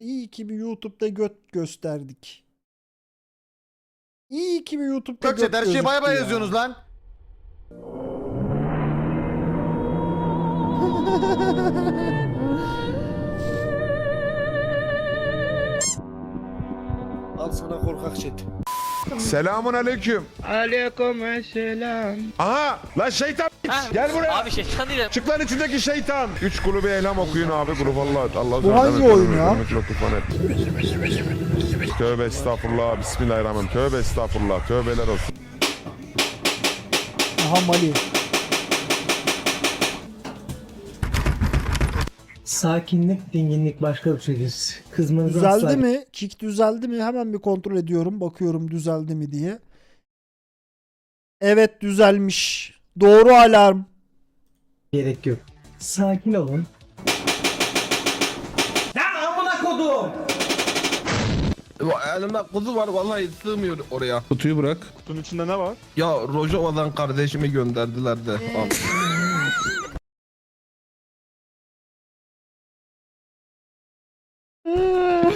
İyi ki bir YouTube'da göt gösterdik. İyi ki bir YouTube'da Gökçe göt her şeyi baya baya gözüktü ya. yazıyorsunuz lan. Al sana korkak chat. Selamun aleyküm. Aleyküm selam. Aha lan şeytan gel buraya. Abi şeytan değil. Çık lan içindeki şeytan. Üç kulübe elham okuyun abi grup Allah. Allah Bu hangi oyun ya? Tövbe estağfurullah. Bismillahirrahmanirrahim. Tövbe estağfurullah. Tövbeler olsun. Aha Mali. Sakinlik, dinginlik başka bir şeydir. Kızmanızı asla Düzeldi mi? Kick düzeldi mi? Hemen bir kontrol ediyorum. Bakıyorum düzeldi mi diye. Evet düzelmiş. Doğru alarm. gerek yok. Sakin olun. Elimde kuzu var vallahi sığmıyor oraya. Kutuyu bırak. Kutunun içinde ne var? Ya Rojava'dan kardeşimi gönderdiler de. Al.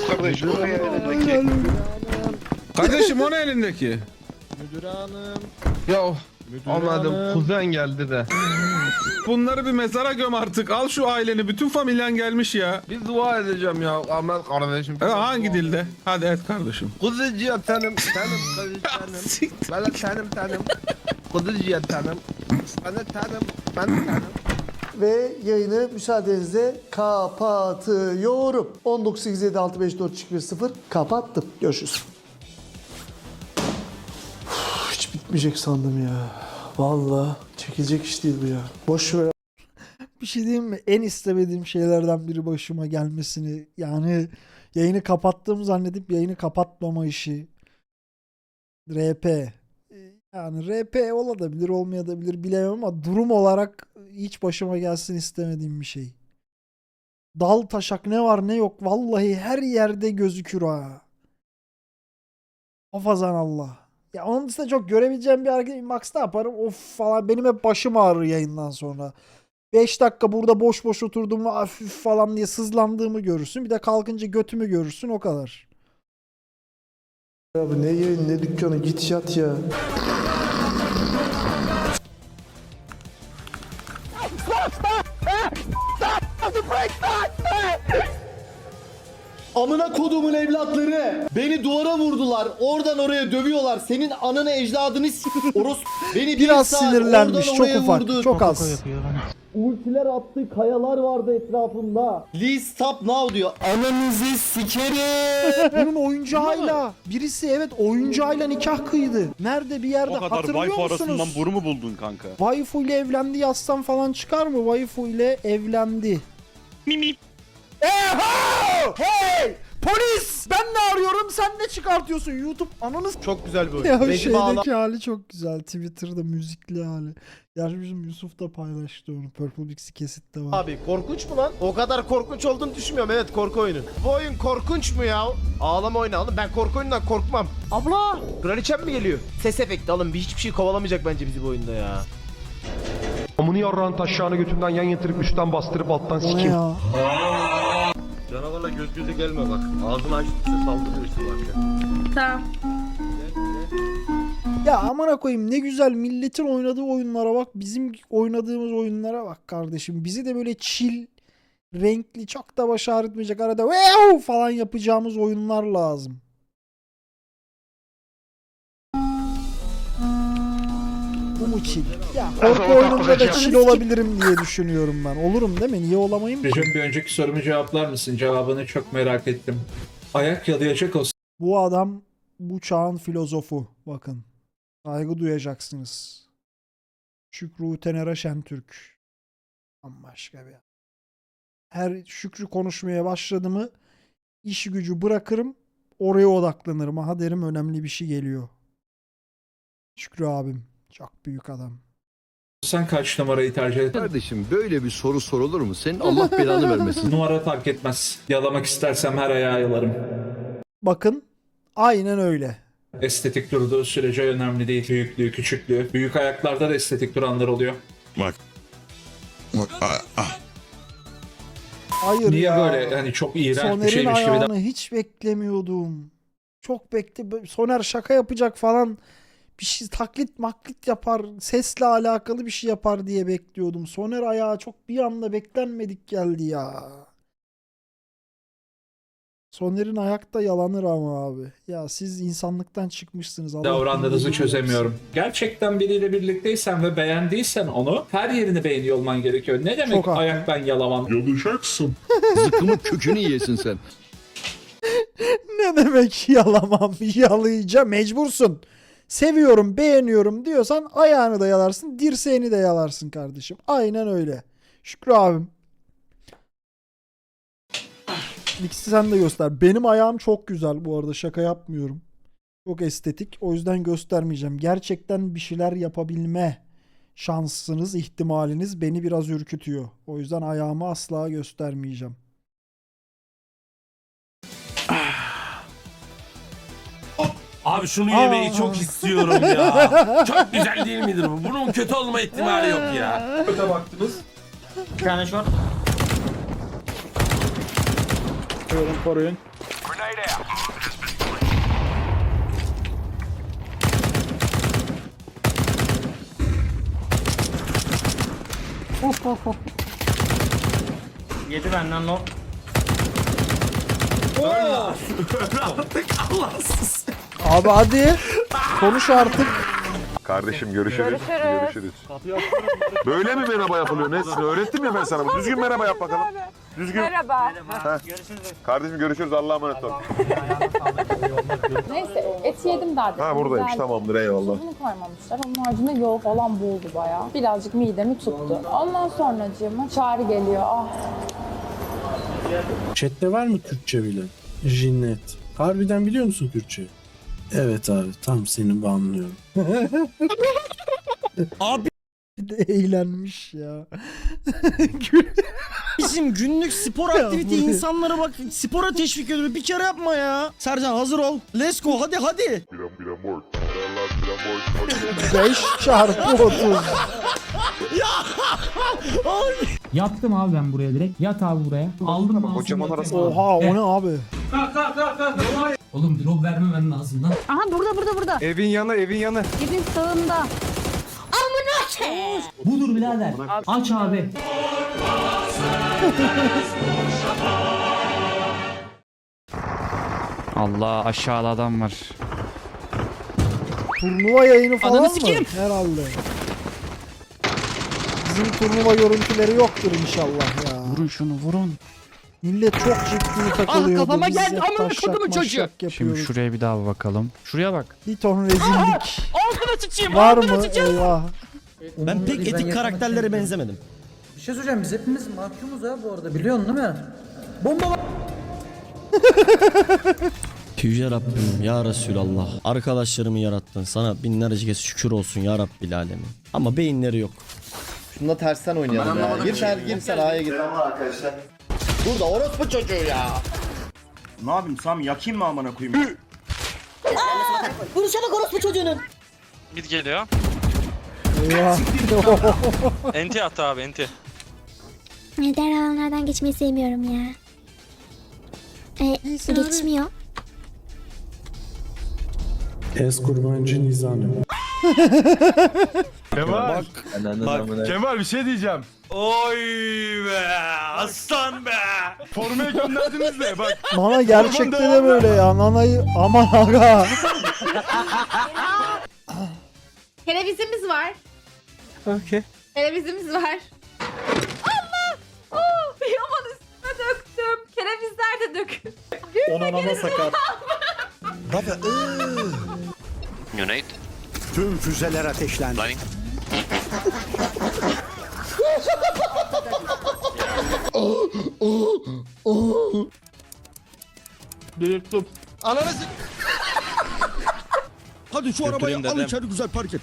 Kardeşim o ne elindeki? Kardeşim o ne elindeki? Müdür hanım. ya Müdür anladım hanım. kuzen geldi de. Bunları bir mezara göm artık. Al şu aileni. Bütün familyen gelmiş ya. Bir dua edeceğim ya Ahmet kardeşim. E, hangi dilde? Hadi et kardeşim. Kuzucuya tanım, tanım, kuzu tanım. Bana tanım, tanım. Kuzucuya tanım. Bana tanım, ben tanım. Ve yayını müsaadenizle kapatıyorum. 19.87.654.0 kapattım. Görüşürüz. Bitmeyecek sandım ya. Vallahi çekilecek iş değil bu ya. Boş ver. Bir şey diyeyim mi? En istemediğim şeylerden biri başıma gelmesini. Yani yayını kapattığımı zannedip yayını kapatmama işi. RP. Yani RP olabilir olmayabilir bilemem ama durum olarak hiç başıma gelsin istemediğim bir şey. Dal taşak ne var ne yok vallahi her yerde gözükür ha. Hafazan Allah. Ya onun dışında çok görebileceğim bir hareket Max'ta yaparım. Of falan benim hep başım ağrır yayından sonra. 5 dakika burada boş boş oturduğumu hafif falan diye sızlandığımı görürsün. Bir de kalkınca götümü görürsün o kadar. Abi ne yayın ne dükkanı git yat ya. Amına kodumun evlatları. Beni duvara vurdular. Oradan oraya dövüyorlar. Senin ananı ecdadını s- Oros beni bir Biraz saat sinirlenmiş oradan çok oraya ufak vurdu. çok az. Ultiler attı kayalar vardı etrafında. Please stop now diyor. Ananızı sikerim. Bunun oyuncağıyla birisi evet oyuncağıyla nikah kıydı. Nerede bir yerde O kadar hatırlıyor waifu musunuz? arasından boru mu buldun kanka? Waifu ile evlendi yazsam falan çıkar mı? Waifu ile evlendi. Mimi. Hey! Polis! Ben ne arıyorum sen ne çıkartıyorsun YouTube ananız Çok güzel bir oyun. ya bağla- şeydeki hali çok güzel Twitter'da müzikli hali. Gerçi bizim Yusuf da paylaştı onu Purple Pixie kesitte var. Abi korkunç mu lan? O kadar korkunç olduğunu düşünmüyorum. Evet korku oyunu. Bu oyun korkunç mu ya? Ağlama oyunu oğlum. Ben korku oyunundan korkmam. Abla! Kraliçem mi geliyor? Ses efekti alın. Bir hiçbir şey kovalamayacak bence bizi bu oyunda ya. Amını yarrağın taşağını götünden yan yatırıp üstten bastırıp alttan O ne ya? Canavarla göz göze gelme bak. Ağzını açtıkça saldırıyor işte bak. Tamam. Ya amına koyayım ne güzel milletin oynadığı oyunlara bak. Bizim oynadığımız oyunlara bak kardeşim. Bizi de böyle chill, renkli, çok da baş ağrıtmayacak arada "Wow!" falan yapacağımız oyunlar lazım. Mu chill? Ya korku oyununda da chill olabilirim diye düşünüyorum ben. Olurum değil mi? Niye olamayayım ki? Recep bir önceki sorumu cevaplar mısın? Cevabını çok merak ettim. Ayak yalayacak olsa Bu adam bu çağın filozofu. Bakın. Saygı duyacaksınız. Şükrü Tenera Şentürk. Bambaşka bir. Her Şükrü konuşmaya başladı mı iş gücü bırakırım oraya odaklanırım. Aha derim önemli bir şey geliyor. Şükrü abim. Çok büyük adam. sen kaç numarayı tercih eder? Kardeşim böyle bir soru sorulur mu? Senin Allah belanı vermesin. Numara fark etmez. Yalamak istersem her ayağı yalarım. Bakın aynen öyle. Estetik durduğu sürece önemli değil. Büyüklüğü, küçüklüğü. Büyük ayaklarda da estetik duranlar oluyor. Hayır Niye ya. böyle hani çok iğrenç bir Soner'in şeymiş gibi ayağını hiç beklemiyordum. Çok bekle. Soner şaka yapacak falan. Bir şey taklit maklit yapar. Sesle alakalı bir şey yapar diye bekliyordum. Soner ayağı çok bir anda beklenmedik geldi ya. Soner'in ayakta yalanır ama abi. Ya siz insanlıktan çıkmışsınız. Allah davrandığınızı bilir. çözemiyorum. Gerçekten biriyle birlikteysen ve beğendiysen onu her yerini beğeniyor olman gerekiyor. Ne demek Çok haklı. ayak ben yalamam? Yalayacaksın. Zıkkımın kökünü yiyesin sen. Ne demek yalamam? Yalayacağım. Mecbursun. Seviyorum, beğeniyorum diyorsan ayağını da yalarsın, dirseğini de yalarsın kardeşim. Aynen öyle. Şükrü abim. İkisi sen de göster. Benim ayağım çok güzel bu arada şaka yapmıyorum. Çok estetik. O yüzden göstermeyeceğim. Gerçekten bir şeyler yapabilme şansınız, ihtimaliniz beni biraz ürkütüyor. O yüzden ayağımı asla göstermeyeceğim. Abi şunu Aa. yemeyi çok istiyorum ya. çok güzel değil midir bu? Bunun kötü olma ihtimali yok ya. Öte baktınız. Bir tane short. Koruyun koruyun. Yedi benden no. Allahsız. Abi hadi. Konuş artık. Kardeşim görüşürüz. Görüşürüz. Böyle mi merhaba yapılıyor? Nesin? Öğrettim ya ben sana. Düzgün merhaba yap bakalım. Düzgün. Merhaba. Kardeşim görüşürüz. Allah'a emanet ol. Neyse et yedim daha. Ha buradaymış. Tamamdır eyvallah. Bunu koymamışlar. Onun haricinde yol falan buldu bayağı. Birazcık midemi tuttu. Ondan sonra çağrı geliyor. Ah Chat'te var mı Türkçe bilen? Jinnet. Harbiden biliyor musun Türkçe? Evet abi tam seni banlıyorum. Bir de eğlenmiş ya. Bizim günlük spor aktivite insanlara bak spora teşvik ediyor. Bir kere yapma ya. Sercan hazır ol. Let's go hadi hadi. 5 çarpı 30. Yattım abi ben buraya direkt. Yat abi buraya. Aldım Kocaman arası. Oha o ne abi? Oğlum drop vermemen lazım lan. Aha burada burada burada. Evin yanı evin yanı. Evin sağında. Budur birader. Aç abi. Allah aşağıda adam var. Turnuva yayını falan Ananı mı? sikeyim. Herhalde. Bizim turnuva görüntüleri yoktur inşallah ya. Vurun şunu vurun. Millet çok ciddi takılıyor. kafama geldi. Amına kodumun çocuğu. Şimdi şuraya bir daha bakalım. Şuraya bak. Bir ton rezillik. Ağzına sıçayım. Var mı? Eyvah. Ben pek etik karakterlere benzemedim. Bir şey söyleyeceğim biz hepimiz mahkumuz ha bu arada biliyorsun değil mi? Bomba var. Yüce Rabbim ya Resulallah. Arkadaşlarımı yarattın. Sana binlerce kez şükür olsun ya Rabbil alemin. Ama beyinleri yok. Şunu da tersten oynayalım ya. Gir sen gir sen A'ya gir. arkadaşlar. Burada orospu çocuğu ya. Ne yapayım Sami yakayım mı amına koyayım? Vuruşana orospu çocuğunun. Mid geliyor. Enti attı abi enti. Diğer alanlardan geçmeyi sevmiyorum ya. E, geçmiyor. Es kurbancı nizanı. Kemal. Bak Kemal bir şey diyeceğim. Oy be aslan be. Formaya gönderdiniz de bak. Nana gerçekte de böyle ya. Nana'yı aman aga. Televizimiz var. Okey. Televizimiz var. Allah! Oh, yaman üstüme döktüm. Kerevizler de dök. Ona nana sakat. Unite. Tüm füzeler ateşlendi. Delirttim. Ananı Hadi şu arabayı al içeri güzel park et.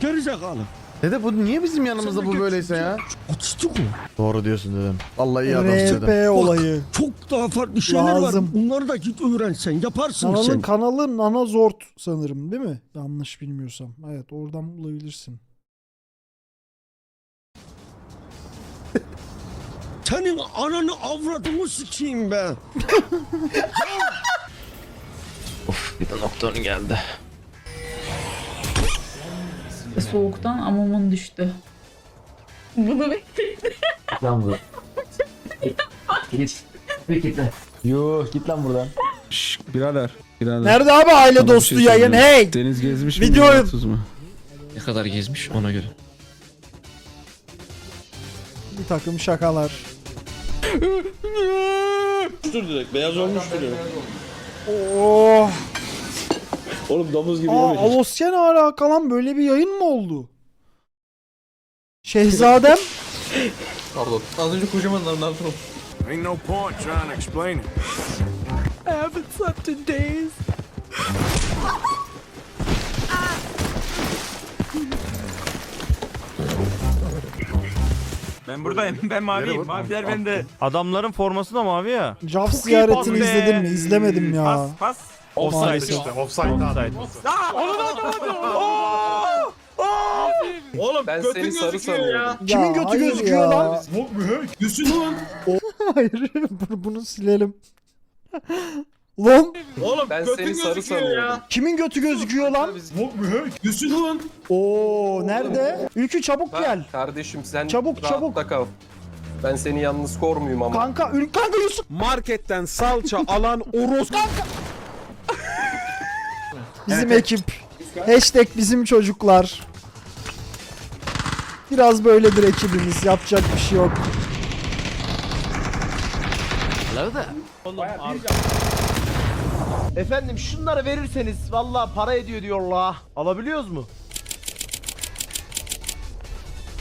Gerizekalı. Dede bu niye bizim yanımızda bu böyleyse ya? Otistik mi? Doğru diyorsun dedim. Vallahi iyi RP olayı. Çok daha farklı şeyler Lazım. var. Bunları da git öğrensen. Yaparsın Nana'nın sen. kanalı Nana Zort sanırım değil mi? Yanlış bilmiyorsam. Evet oradan bulabilirsin. Senin ananı avradını sikeyim be. Soğuktan amamın düştü. Bunu bekledim. Birader. Birader. Nerede abi aile Sana bir dostu şey yayın? Hey! Deniz gezmiş mi, Video- mu? Ne kadar gezmiş ona göre. Bir takım şakalar. Dur direkt beyaz olmuştur ya. Oh. Oğlum domuz gibi Aa, Avosya ne alaka lan? Böyle bir yayın mı oldu? Şehzadem Az önce kocaman lan yapalım? Ain't no point trying to explain it. Ben buradayım. Ben maviyim. Maviler bende. Adamların forması da mavi ya. Jav ziyaretini izledin mi? İzlemedim ya. pas. Maalesef. Offside. Oğlum ben seni sarı sanıyorum. Kimin götü gözüküyor lan? Gülsün lan. Hayır. bunu, bunu silelim. Lan Oğlum ben seni sarı sanıyorum. kimin götü gözüküyor lan? Gülsün lan. Oo nerede? Ülkü çabuk gel. Kardeşim sen Çabuk, çabuk. kal. Ben seni yalnız kormuyum ama. Kanka Ül kanka Yusuf. Marketten salça alan oros. Bizim ekip. Hashtag bizim çocuklar. Biraz böyledir ekibimiz. Yapacak bir şey yok. Efendim şunları verirseniz vallahi para ediyor diyorlar. Alabiliyoruz mu?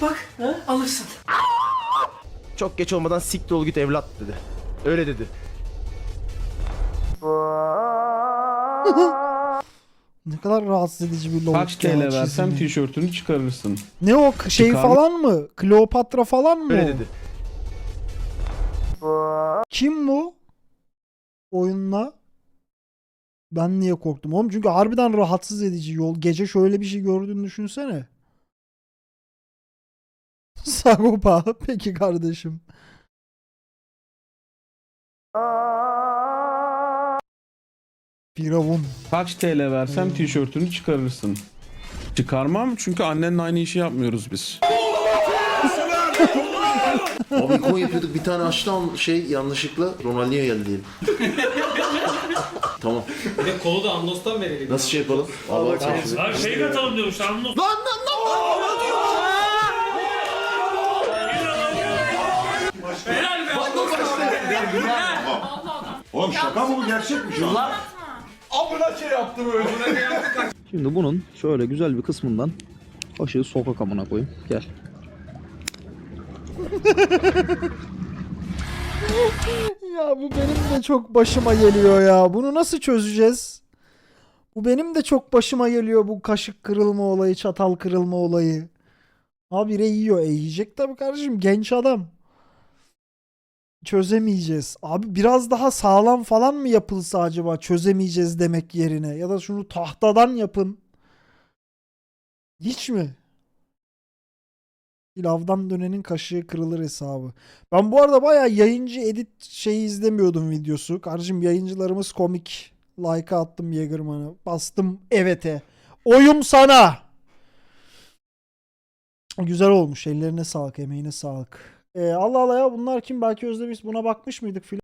Bak alırsın. Çok geç olmadan siktir ol git evlat dedi. Öyle dedi. Ne kadar rahatsız edici bir logo. Kaç TL versem tişörtünü çıkarırsın. Ne o k- şey Çıkar- falan mı? Kleopatra falan mı? Öyle o? dedi. Kim bu? Oyunla. Ben niye korktum oğlum? Çünkü harbiden rahatsız edici yol. Gece şöyle bir şey gördüğünü düşünsene. Sagopa. Peki kardeşim. Firavun. Kaç TL versem tişörtünü çıkarırsın. Çıkarmam çünkü annenle aynı işi yapmıyoruz biz. Abi ikon yapıyorduk bir tane açtı al şey yanlışlıkla Ronaldinho geldi diyelim. tamam. Bir de kolu da Andos'tan verelim. Nasıl şey yapalım? Allah Allah. Abi şey katalım diyormuş Andos. Oğlum şaka mı bu gerçek mi şu an? Şimdi bunun şöyle güzel bir kısmından aşığı sokak amına koyayım. Gel. Ya bu benim de çok başıma geliyor ya. Bunu nasıl çözeceğiz? Bu benim de çok başıma geliyor bu kaşık kırılma olayı, çatal kırılma olayı. Habire yiyor. E yiyecek tabii kardeşim. Genç adam. Çözemeyeceğiz. Abi biraz daha sağlam falan mı yapılsa acaba çözemeyeceğiz demek yerine? Ya da şunu tahtadan yapın. Hiç mi? Pilavdan dönenin kaşığı kırılır hesabı. Ben bu arada bayağı yayıncı edit şeyi izlemiyordum videosu. Kardeşim yayıncılarımız komik. Like'a attım Yegerman'a. Bastım evet'e. Oyum sana. Güzel olmuş. Ellerine sağlık, emeğine sağlık. Ee, Allah Allah ya bunlar kim? Belki özlemiş. Buna bakmış mıydık filan?